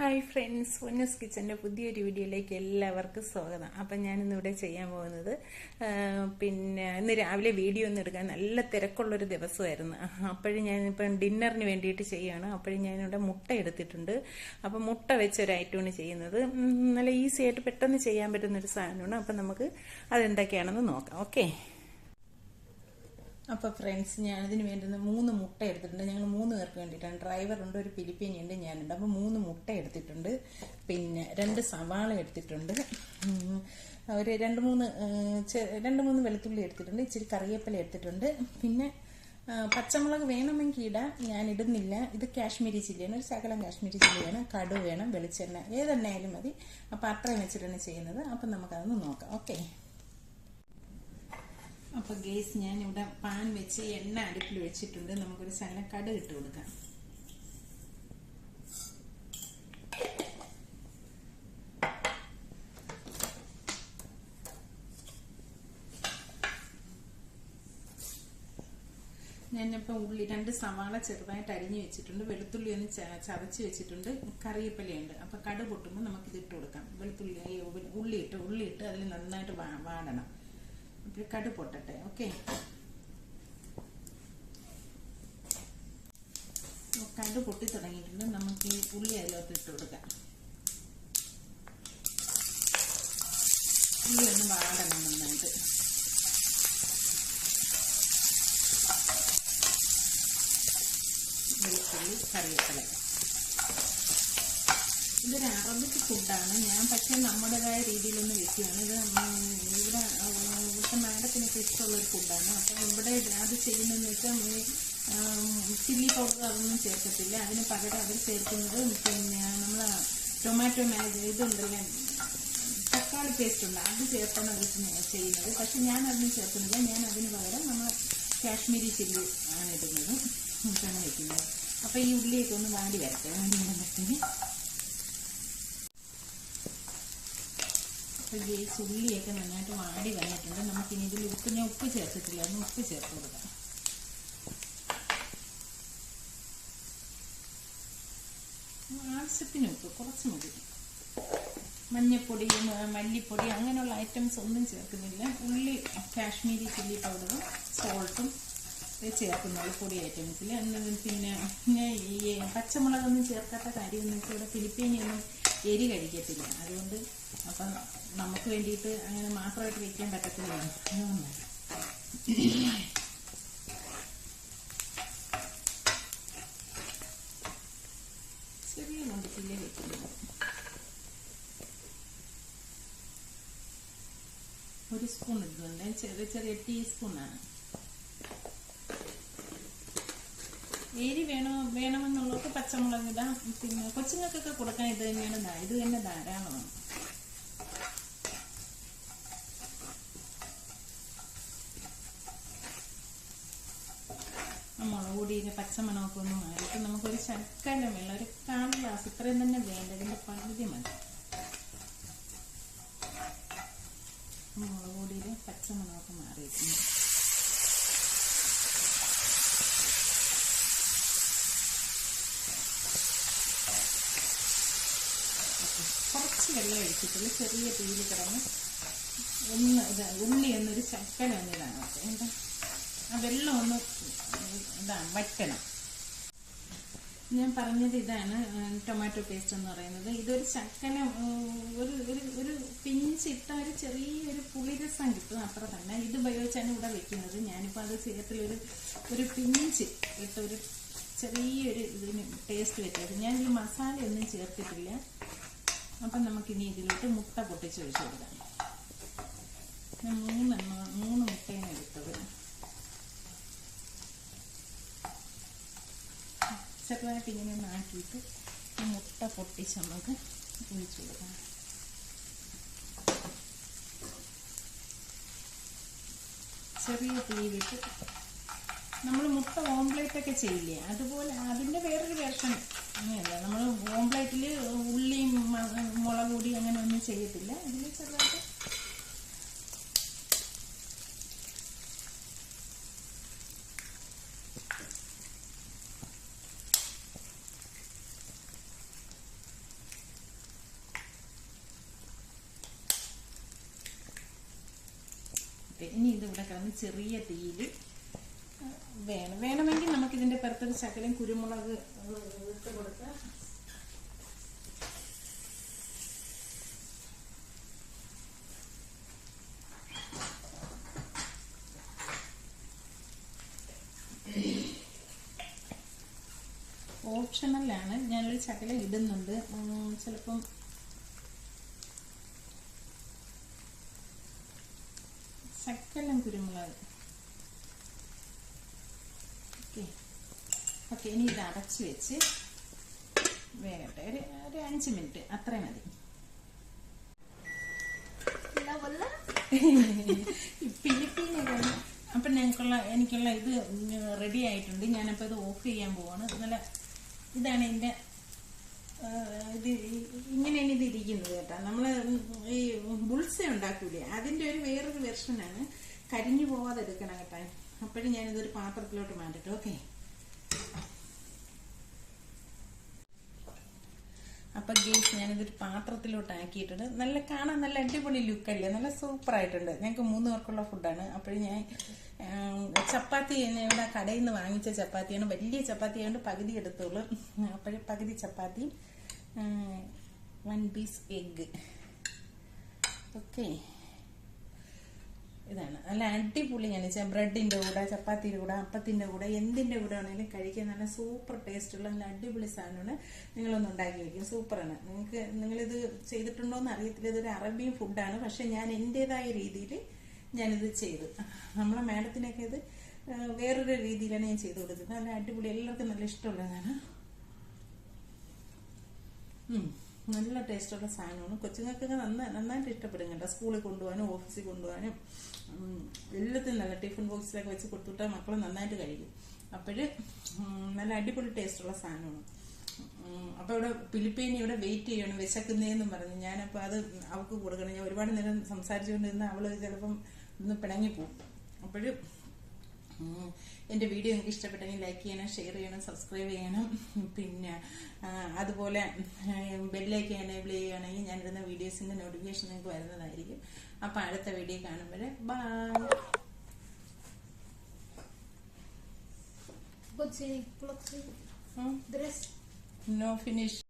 Hi friends പൊന്നസ് കിച്ചന്റെ പുതിയൊരു വീഡിയോയിലേക്ക് എല്ലാവർക്കും സ്വാഗതം. അപ്പം ഞാനിന്നിവിടെ ചെയ്യാൻ പോകുന്നത് പിന്നെ ഇന്ന് രാവിലെ വീഡിയോ ഒന്നും എടുക്കാൻ നല്ല തിരക്കുള്ളൊരു ദിവസമായിരുന്നു. അപ്പോഴും ഞാനിപ്പം ഡിന്നറിന് വേണ്ടിയിട്ട് ചെയ്യുകയാണ് അപ്പോഴും ഞാനിവിടെ മുട്ട എടുത്തിട്ടുണ്ട്. അപ്പം മുട്ട വെച്ചൊരു ചെയ്യുന്നത്. നല്ല ഈസി ആയിട്ട് പെട്ടെന്ന് ചെയ്യാൻ പറ്റുന്നൊരു സാധനമാണ്. അപ്പം നമുക്ക് അതെന്തൊക്കെയാണെന്ന് നോക്കാം. ഓക്കെ അപ്പോൾ ഫ്രണ്ട്സ് ഞാൻ വേണ്ടി മൂന്ന് മുട്ട എടുത്തിട്ടുണ്ട്. ഞങ്ങൾ മൂന്ന് പേർക്ക് വേണ്ടിയിട്ടാണ്. ഡ്രൈവറുണ്ട് ഒരു പിലിപ്പീനി ഉണ്ട് ഞാനുണ്ട്. അപ്പോൾ മൂന്ന് മുട്ട എടുത്തിട്ടുണ്ട്. പിന്നെ രണ്ട് സവാള എടുത്തിട്ടുണ്ട്. ഒരു രണ്ട് മൂന്ന് രണ്ട് മൂന്ന് വെളുത്തുള്ളി എടുത്തിട്ടുണ്ട്. ഇച്ചിരി കറിവേപ്പില എടുത്തിട്ടുണ്ട്. പിന്നെ പച്ചമുളക് വേണമെങ്കിൽ ഇടാൻ ഞാൻ ഇടുന്നില്ല. ഇത് കാശ്മീരി ചില്ലിയാണ്. ഒരു ശകലം കാശ്മീരി ചില്ലി വേണം കടു വേണം വെളിച്ചെണ്ണ ഏതെണ്ണയായാലും മതി. അപ്പോൾ അത്രയും വെച്ചിട്ടാണ് ചെയ്യുന്നത്. അപ്പം നമുക്കതൊന്ന് നോക്കാം. ഓക്കെ. അപ്പൊ ഗേസ് ഞാൻ ഇവിടെ പാൻ വെച്ച് എണ്ണ അടുപ്പിൽ വെച്ചിട്ടുണ്ട്. നമുക്കൊരു ശകലം കടുക് ഇട്ട് കൊടുക്കാം. ഞാനിപ്പോൾ ഉള്ളി രണ്ട് സവാള ചെറുതായിട്ട് അരിഞ്ഞു വെച്ചിട്ടുണ്ട്. വെളുത്തുള്ളി ഒന്ന് ചതച്ച് വെച്ചിട്ടുണ്ട്. കറിവേപ്പിലയുണ്ട് അപ്പോൾ കട പൊട്ടുമ്പോൾ നമുക്ക് ഇത് ഇട്ട് കൊടുക്കാം. വെളുത്തുള്ളി ഉള്ളി ഇട്ട് ഉള്ളി ഇട്ട് അതിൽ നന്നായിട്ട് വാടണം. അപ്പോൾ കടു പൊട്ടട്ടെ ഓക്കെ? കടു പൊട്ടി തുടങ്ങിയിട്ടുണ്ട്. നമുക്ക് ഈ ഉള്ളി അതിലോട്ട് ഇട്ട് കൊടുക്കാം. ഉള്ളി ഒന്ന് വാടണം നന്നായിട്ട്. വെളുത്തുള്ളി കറിവേപ്പില. ഇതൊരു അറബിക് ഫുഡാണ് ഞാൻ പക്ഷേ നമ്മുടേതായ രീതിയിലൊന്ന് വെക്കുകയാണ് ഇത് ഇവിടെ ഇവിടുത്തെ മാഡത്തിനൊക്കെ ഇഷ്ടമുള്ളൊരു ഫുഡാണ് അപ്പം ഇവിടെ അത് ചെയ്യുന്നതെന്ന് വെച്ചാൽ ചില്ലി പൗഡർ അതൊന്നും ചേർക്കത്തില്ല. അതിന് പകരം അവർ ചേർക്കുന്നത് പിന്നെ നമ്മൾ ടൊമാറ്റോ മാഗ് ഇതുണ്ടല്ലോ തക്കാളി പേസ്റ്റ് ഉണ്ട്. അത് ചേർത്താണ് അവർ ചെയ്യുന്നത്. പക്ഷെ ഞാൻ അതിന് ചേർക്കുന്നില്ല. ഞാൻ അതിന് പകരം നമ്മൾ കാശ്മീരി ചില്ലി ആണ് ഇടുന്നത്. ഇതാണ് വെക്കുന്നത് അപ്പം ഈ ഉള്ളിയൊക്കെ ഒന്ന് വാടി വരട്ടെ. വാടി വന്നിട്ട് അപ്പോൾ ഈ ഉള്ളിയൊക്കെ നന്നായിട്ട് വാടി വന്നിട്ടുണ്ട്. നമുക്കിനി ഇതിൽ ഉപ്പ് ഞാൻ ഉപ്പ് ചേർത്തിട്ടില്ല. ഒന്ന് ഉപ്പ് ചേർത്ത് കൊടുക്കാം. ആവശ്യത്തിന് ഉപ്പ്. കുറച്ച് മതി. മഞ്ഞപ്പൊടി മല്ലിപ്പൊടി അങ്ങനെയുള്ള ഐറ്റംസ് ഒന്നും ചേർക്കുന്നില്ല. ഉള്ളി കാശ്മീരി ചില്ലി പൗഡറും സോൾട്ടും ചേർക്കുന്നുള്ളൂ പൊടി ഐറ്റംസിൽ പിന്നെ പിന്നെ ഈ പച്ചമുളകൊന്നും ചേർക്കാത്ത കാര്യം വെച്ചാൽ ഇവിടെ ഫിലിപ്പീനിയൊന്നും എരി കഴിക്കത്തില്ല. അതുകൊണ്ട് അപ്പം നമുക്ക് വേണ്ടിയിട്ട് അങ്ങനെ മാത്രമായിട്ട് വെക്കാൻ പറ്റത്തില്ല. ഒരു സ്പൂൺ ഇടുന്നുണ്ട്. ചെറിയ ചെറിയ ടീസ്പൂണാണ് എരി വേണോ വേണമെന്നുള്ളവർക്ക് പച്ചമുളക് ഇടാം. പിന്നെ കൊച്ചുങ്ങൾക്കൊക്കെ കൊടുക്കാൻ ഇത് തന്നെയാണ് ഇത് തന്നെ ധാരാളമാണ്. മുളക് പൊടിയുടെ പച്ചമണമൊക്കെ ഒന്ന് മാറിയിട്ട് നമുക്കൊരു ശക്കലം വെള്ളം ഒരു കാൽ ഗ്ലാസ് ഇത്രയും തന്നെ വേണ്ട. ഇതിന്റെ പകുതി മതി. മുളക് പൊടിയുടെ പച്ചമണമൊക്കെ മാറിയിട്ടുണ്ട്. കുറച്ച് വെള്ളം ഒഴിച്ചിട്ടുള്ള. ചെറിയ തീയിൽ കിടന്ന് ഒന്ന് ഉള്ളി എന്നൊരു ശർക്കര ഒന്നിതാണ് എന്താ? ആ വെള്ളം ഒന്ന് ഇതാണ് വറ്റണം. ഞാൻ പറഞ്ഞത് ഇതാണ് ടൊമാറ്റോ പേസ്റ്റ് എന്ന് പറയുന്നത്. ഇതൊരു ചക്കന ഒരു ഒരു ഒരു പിഞ്ചിട്ട ഒരു ചെറിയൊരു പുളിരസം കിട്ടും അത്ര തന്നെ ഇത് ഉപയോഗിച്ചാണ് ഇവിടെ വെക്കുന്നത്. ഞാനിപ്പോൾ അത് ചേർത്തിലൊരു ഒരു ഒരു പിഞ്ച് ഇട്ട ഒരു ചെറിയൊരു ഇതിന് ടേസ്റ്റ് വെച്ചത്. ഞാൻ ഈ മസാല ഒന്നും ചേർത്തിട്ടില്ല. അപ്പം നമുക്കിനി ഇതിലോട്ട് മുട്ട പൊട്ടിച്ച് ഒഴിച്ചു കൊടുക്കാം. മൂന്നെണ്ണം ചെറുതായിട്ട് ഇങ്ങനെ ഒന്ന് ആക്കിയിട്ട് മുട്ട പൊട്ടിച്ച് നമുക്ക് ഒഴിച്ചു കൊടുക്കാം ചെറിയ തീയിലിട്ട് നമ്മൾ മുട്ട ഓംപ്ലേറ്റ് ഒക്കെ ചെയ്യില്ലേ? അതുപോലെ അതിന്റെ വേറൊരു വേർഷൻ അങ്ങനെയല്ല. നമ്മൾ ഓംപ്ലേറ്റിൽ ഉള്ളിയും മുളക് അങ്ങനെ ഒന്നും ചെയ്യത്തില്ല. അതിൽ ചെറുതായിട്ട് ഓക്കെ ഇനി ഇത് ഇവിടെ കിടന്ന് ചെറിയ തീയിൽ വേണം. വേണമെങ്കിൽ നമുക്ക് ഇതിന്റെ പുറത്തൊരു ശകലം കുരുമുളക് ഇട്ട് കൊടുക്കാം. ഓപ്ഷണലാണ് ഞാനൊരു ശകലം ഇടുന്നുണ്ട്. ചിലപ്പം ശക്കലം കുരുമുളക്. ഓക്കെ. ഓക്കെ ഇനി ഇത് അടച്ച് വെച്ച് വേഗട്ടെ ഒരു ഒരു അഞ്ച് മിനിറ്റ്. അത്രയും മതി. ഫിലിപ്പീനൊക്കെ അപ്പം ഞങ്ങൾക്കുള്ള എനിക്കുള്ള ഇത് റെഡി ആയിട്ടുണ്ട്. ഞാനപ്പോൾ ഇത് ഓഫ് ചെയ്യാൻ പോവാണ്. നല്ല ഇതാണ് എന്റെ ഇത് ഇങ്ങനെയാണ് ഇത് ഇരിക്കുന്നത് കേട്ടോ. നമ്മൾ ഉണ്ടാക്കൂലേ? അതിന്റെ ഒരു വേറൊരു വെർഷനാണ്. കരിഞ്ഞു പോവാതെ എടുക്കണം കേട്ടോ. അപ്പോഴും ഞാനിതൊരു പാത്രത്തിലോട്ട് മാറ്റിട്ട് ഓക്കെ? അപ്പൊ ഗെയ്സ് ഞാനിതൊരു പാത്രത്തിലോട്ട് ആക്കിയിട്ടുണ്ട് നല്ല കാണാൻ നല്ല അടിപൊളി ലുക്കല്ലേ? നല്ല സൂപ്പർ ആയിട്ടുണ്ട് ഞങ്ങൾക്ക് മൂന്ന് പേർക്കുള്ള ഫുഡാണ്. അപ്പോഴും ഞാൻ ചപ്പാത്തി ഇവിടെ കടയിൽ നിന്ന് വാങ്ങിച്ച ചപ്പാത്തിയാണ്. വലിയ ചപ്പാത്തി ആയതുകൊണ്ട് പകുതി എടുത്തോളൂ. അപ്പോഴും പകുതി chapati one piece egg okay. ഇതാണ്. നല്ല അടിപൊളിയാണ് വെച്ചാൽ ബ്രെഡിന്റെ കൂടെ ചപ്പാത്തിന്റെ കൂടെ അപ്പത്തിന്റെ കൂടെ എന്തിന്റെ കൂടെ ആണെങ്കിലും കഴിക്കാൻ നല്ല സൂപ്പർ ടേസ്റ്റുള്ള നല്ല അടിപൊളി സാധനമാണ്. നിങ്ങളൊന്ന് ഉണ്ടാക്കി വയ്ക്കും സൂപ്പറാണ്. നിങ്ങൾക്ക് നിങ്ങളിത് ചെയ്തിട്ടുണ്ടോ എന്ന് അറിയത്തില്ല. ഇതൊരു അറബിയൻ ഫുഡാണ് പക്ഷെ ഞാൻ എന്റെതായ രീതിയിൽ ഞാനിത് ചെയ്തു. നമ്മളെ മാഡത്തിനൊക്കെ ഇത് വേറൊരു രീതിയിലാണ് ഞാൻ ചെയ്തു കൊടുത്തത്. നല്ല അടിപൊളി. എല്ലാവർക്കും നല്ല ഇഷ്ടമുള്ളതാണ്. നല്ല ടേസ്റ്റുള്ള സാധനമാണ്. കൊച്ചുങ്ങൾക്കൊക്കെ നന്നായി നന്നായിട്ട് ഇഷ്ടപ്പെടും കേട്ടോ. സ്കൂളിൽ കൊണ്ടുപോകാനും ഓഫീസിൽ കൊണ്ടുപോകാനും. എല്ലാത്തിനും നല്ല ടിഫിൻ ബോക്സിലൊക്കെ വെച്ച് കൊടുത്തുവിട്ടാൽ മക്കൾ നന്നായിട്ട് കഴിക്കും. അപ്പോൾ നല്ല അടിപൊളി ടേസ്റ്റുള്ള സാധനമാണ്. അപ്പോൾ അപ്പൊ ഇവിടെ ഫിലിപ്പീനി ഇവിടെ വെയിറ്റ് ചെയ്യണം വിശക്കുന്നേന്നും പറഞ്ഞു. ഞാനപ്പോൾ അത് അവൾക്ക് കൊടുക്കണം. ഞാൻ ഒരുപാട് നേരം സംസാരിച്ചുകൊണ്ടിരുന്ന അവൾ ചിലപ്പം ഇന്ന് പിണങ്ങി പോകും അപ്പോഴും. എന്റെ വീഡിയോ നിങ്ങൾക്ക് ഇഷ്ടപ്പെട്ടെങ്കിൽ ലൈക്ക് ചെയ്യണം ഷെയർ ചെയ്യണം സബ്സ്ക്രൈബ് ചെയ്യണം. പിന്നെ അതുപോലെ ബെല്ലേക്ക് എനേബിൾ ചെയ്യുകയാണെങ്കിൽ ഞാനിടുന്ന വീഡിയോസിന്റെ നോട്ടിഫിക്കേഷൻ നിങ്ങൾക്ക് വരുന്നതായിരിക്കും. അപ്പം അടുത്ത വീഡിയോ കാണുമ്പോൾ bye Pode ser, no finish